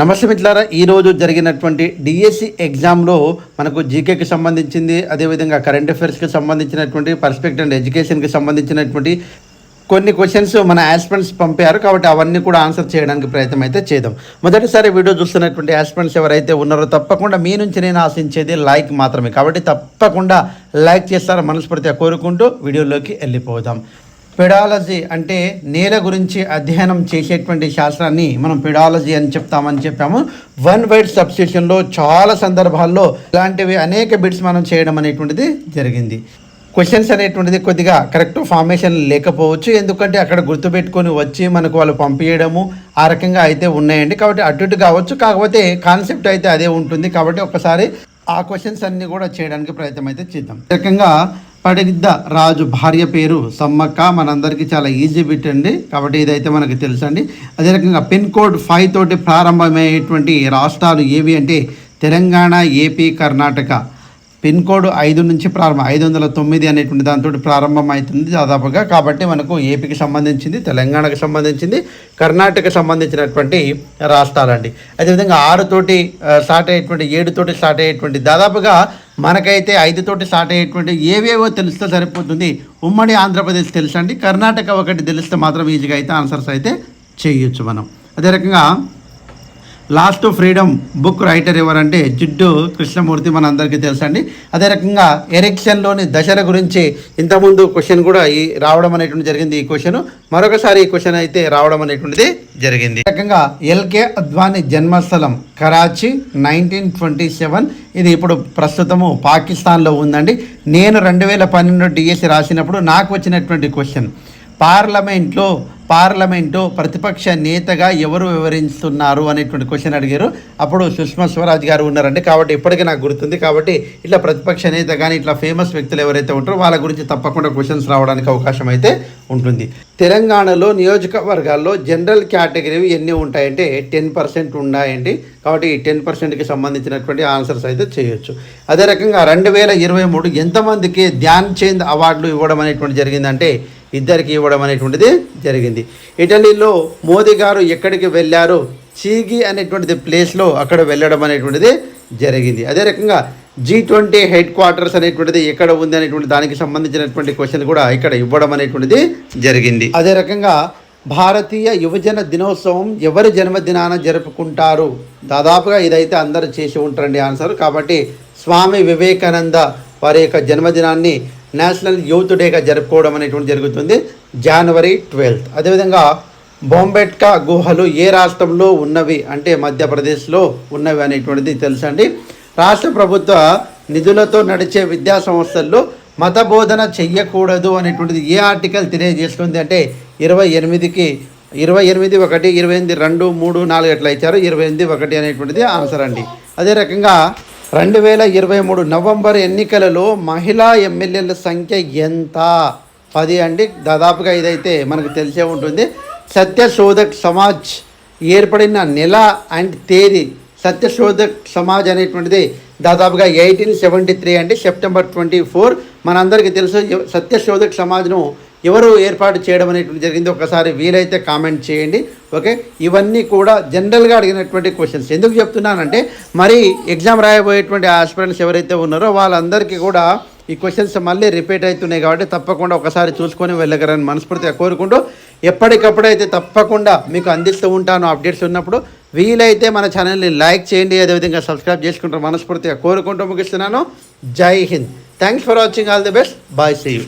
నమస్తే మిత్రులారా ఈరోజు జరిగినటువంటి డిఎస్సి ఎగ్జామ్లో మనకు జీకేకి సంబంధించింది అదేవిధంగా కరెంట్ అఫైర్స్కి సంబంధించినటువంటి పర్స్పెక్ట్ అండ్ ఎడ్యుకేషన్కి సంబంధించినటువంటి కొన్ని క్వశ్చన్స్ మన ఆస్పెంట్స్ పంపారు. కాబట్టి అవన్నీ కూడా ఆన్సర్ చేయడానికి ప్రయత్నం అయితే చేద్దాం. మొదటిసారి వీడియో చూస్తున్నటువంటి ఆస్పెంట్స్ ఎవరైతే ఉన్నారో తప్పకుండా మీ నుంచి నేను ఆశించేది లైక్ మాత్రమే. కాబట్టి తప్పకుండా లైక్ చేస్తారని మనస్ఫూర్తిగా కోరుకుంటూ వీడియోలోకి వెళ్ళిపోదాం. పెడాలజీ అంటే నేల గురించి అధ్యయనం చేసేటువంటి శాస్త్రాన్ని మనం పెడాలజీ అని చెప్తామని చెప్పాము. వన్ వైడ్ సబ్స్టిట్యూషన్లో చాలా సందర్భాల్లో ఇలాంటివి అనేక బిట్స్ మనం చేయడం అనేటువంటిది జరిగింది. క్వశ్చన్స్ అనేటువంటిది కొద్దిగా కరెక్ట్ ఫార్మేషన్ లేకపోవచ్చు. ఎందుకంటే అక్కడ గుర్తుపెట్టుకొని వచ్చి మనకు వాళ్ళు పంపించడము ఆ రకంగా అయితే ఉన్నాయండి. కాబట్టి అటు ఇటు కావచ్చు. కాకపోతే కాన్సెప్ట్ అయితే అదే ఉంటుంది. కాబట్టి ఒకసారి ఆ క్వశ్చన్స్ అన్నీ కూడా చేయడానికి ప్రయత్నం అయితే చేద్దాం. రకంగా పడిద్ద రాజు భార్య పేరు సమ్మక్క. మనందరికీ చాలా ఈజీ బిట్ అండి కాబట్టి ఇదైతే మనకి తెలుసండి. అదే రకంగా పిన్ కోడ్ ఫైవ్ తోటి ప్రారంభమయ్యేటువంటి రాష్ట్రాలు ఏవి అంటే Telangana AP Karnataka. Pin code ఐదు నుంచి ప్రారంభం ఐదు వందల తొమ్మిది అనేటువంటి దాంతో ప్రారంభం అవుతుంది దాదాపుగా. కాబట్టి మనకు ఏపీకి సంబంధించింది తెలంగాణకు సంబంధించింది కర్ణాటకకు సంబంధించినటువంటి రాష్ట్రాలండి. అదేవిధంగా ఆరుతోటి తోటి స్టార్ట్ అయ్యేటువంటి ఏడుతోటి స్టార్ట్ అయ్యేటువంటి దాదాపుగా మనకైతే ఐదుతోటి స్టార్ట్ అయ్యేటువంటి ఏవేవో తెలిస్తే సరిపోతుంది. ఉమ్మడి ఆంధ్రప్రదేశ్ తెలుసండి కర్ణాటక ఒకటి తెలిస్తే మాత్రం ఈజీగా అయితే ఆన్సర్స్ అయితే చేయొచ్చు మనం. అదే రకంగా లాస్ట్ ఫ్రీడమ్ బుక్ రైటర్ ఎవరంటే జిడ్డు కృష్ణమూర్తి మన అందరికీ తెలుసండి. అదే రకంగా ఎరెక్షన్లోని దశల గురించి ఇంతకుముందు క్వశ్చన్ కూడా ఈ రావడం అనేటువంటి జరిగింది. ఈ క్వశ్చన్ మరొకసారి ఈ క్వశ్చన్ అయితే రావడం అనేటువంటిది జరిగింది. ఈ రకంగా ఎల్కే అద్వాని జన్మస్థలం కరాచీ నైన్టీన్ ట్వంటీ సెవెన్ ఇది ఇప్పుడు ప్రస్తుతము పాకిస్తాన్లో ఉందండి. నేను రెండు వేల పన్నెండు డిఎస్సి రాసినప్పుడు నాకు వచ్చినటువంటి క్వశ్చన్. పార్లమెంట్లో పార్లమెంటు ప్రతిపక్ష నేతగా ఎవరు వివరిస్తున్నారు అనేటువంటి క్వశ్చన్ అడిగారు. అప్పుడు సుష్మా స్వరాజ్ గారు ఉన్నారండి. కాబట్టి ఇప్పటికీ నాకు గుర్తుంది. కాబట్టి ఇట్లా ప్రతిపక్ష నేత కానీ ఇట్లా ఫేమస్ వ్యక్తులు ఎవరైతే ఉంటారో వాళ్ళ గురించి తప్పకుండా క్వశ్చన్స్ రావడానికి అవకాశం అయితే ఉంటుంది. తెలంగాణలో నియోజకవర్గాల్లో జనరల్ కేటగిరీ ఎన్ని ఉంటాయంటే టెన్ పర్సెంట్ ఉన్నాయండి. కాబట్టి టెన్ పర్సెంట్కి సంబంధించినటువంటి ఆన్సర్స్ అయితే చేయొచ్చు. అదే రకంగా రెండు వేల ఇరవై మూడు ఎంతమందికి ధ్యాన్ చంద్ అవార్డులు ఇవ్వడం అనేటువంటి జరిగిందంటే ఇద్దరికి ఇవ్వడం అనేటువంటిది జరిగింది. ఇటలీలో మోదీ గారు ఎక్కడికి వెళ్ళారు చీగి అనేటువంటిది ప్లేస్లో అక్కడ వెళ్ళడం అనేటువంటిది జరిగింది. అదే రకంగా జీ ట్వంటీ హెడ్ క్వార్టర్స్ అనేటువంటిది ఎక్కడ ఉంది అనేటువంటి దానికి సంబంధించినటువంటి క్వశ్చన్ కూడా ఇక్కడ ఇవ్వడం అనేటువంటిది జరిగింది. అదే రకంగా భారతీయ యువజన దినోత్సవం ఎవరి జన్మదినాన జరుపుకుంటారు? దాదాపుగా ఇదైతే అందరూ చేసి ఉంటారండి ఆన్సర్. కాబట్టి స్వామి వివేకానంద వారి యొక్క జన్మదినాన్ని నేషనల్ యూత్ డేగా జరుపుకోవడం అనేటువంటి జరుగుతుంది. జనవరి ట్వెల్త్ అదేవిధంగా బొంబెట్కా గుహలు ఏ రాష్ట్రంలో ఉన్నవి అంటే మధ్యప్రదేశ్లో ఉన్నవి అనేటువంటిది తెలుసండి. రాష్ట్ర ప్రభుత్వ నిధులతో నడిచే విద్యా సంస్థల్లో మత బోధన చెయ్యకూడదు అనేటువంటిది ఏ ఆర్టికల్ తెలియజేస్తుంది అంటే ఇరవై ఎనిమిదికి ఇరవై ఎనిమిది ఒకటి ఇరవై ఎనిమిది రెండు మూడు నాలుగు ఎట్లా ఇచ్చారు ఇరవై ఎనిమిది ఒకటి అనేటువంటిది ఆన్సర్ అండి. అదే రకంగా రెండు వేల ఇరవై మూడు నవంబర్ ఎన్నికలలో మహిళా ఎమ్మెల్యేల సంఖ్య ఎంత? పది అండి. దాదాపుగా ఇదైతే మనకు తెలిసే ఉంటుంది. సత్యశోధక్ సమాజ్ ఏర్పడిన నెల అండ్ తేదీ. సత్యశోధక్ సమాజ్ అనేటువంటిది దాదాపుగా ఎయిటీన్ సెవెంటీ త్రీ అండి. September twenty four. మనందరికీ తెలుసు సత్యశోధక్ సమాజ్ను ఎవరు ఏర్పాటు చేయడం అనేటువంటి జరిగింది. ఒకసారి వీలైతే కామెంట్ చేయండి. ఓకే? ఇవన్నీ కూడా జనరల్గా అడిగినటువంటి క్వశ్చన్స్. ఎందుకు చెప్తున్నానంటే మరి ఎగ్జామ్ రాయబోయేటువంటి ఆస్పిరెంట్స్ ఎవరైతే ఉన్నారో వాళ్ళందరికీ కూడా ఈ క్వశ్చన్స్ మళ్ళీ రిపీట్ అవుతున్నాయి కాబట్టి తప్పకుండా ఒకసారి చూసుకొని వెళ్ళగలని మనస్ఫూర్తిగా కోరుకుంటూ ఎప్పటికప్పుడు అయితే తప్పకుండా మీకు అందిస్తూ ఉంటాను అప్డేట్స్ ఉన్నప్పుడు వీలైతే మన ఛానల్ని లైక్ చేయండి అదేవిధంగా సబ్స్క్రైబ్ చేసుకుంటారు మనస్ఫూర్తిగా కోరుకుంటూ ముగిస్తున్నాను. Jai Hind. Thanks for watching all the best bye see you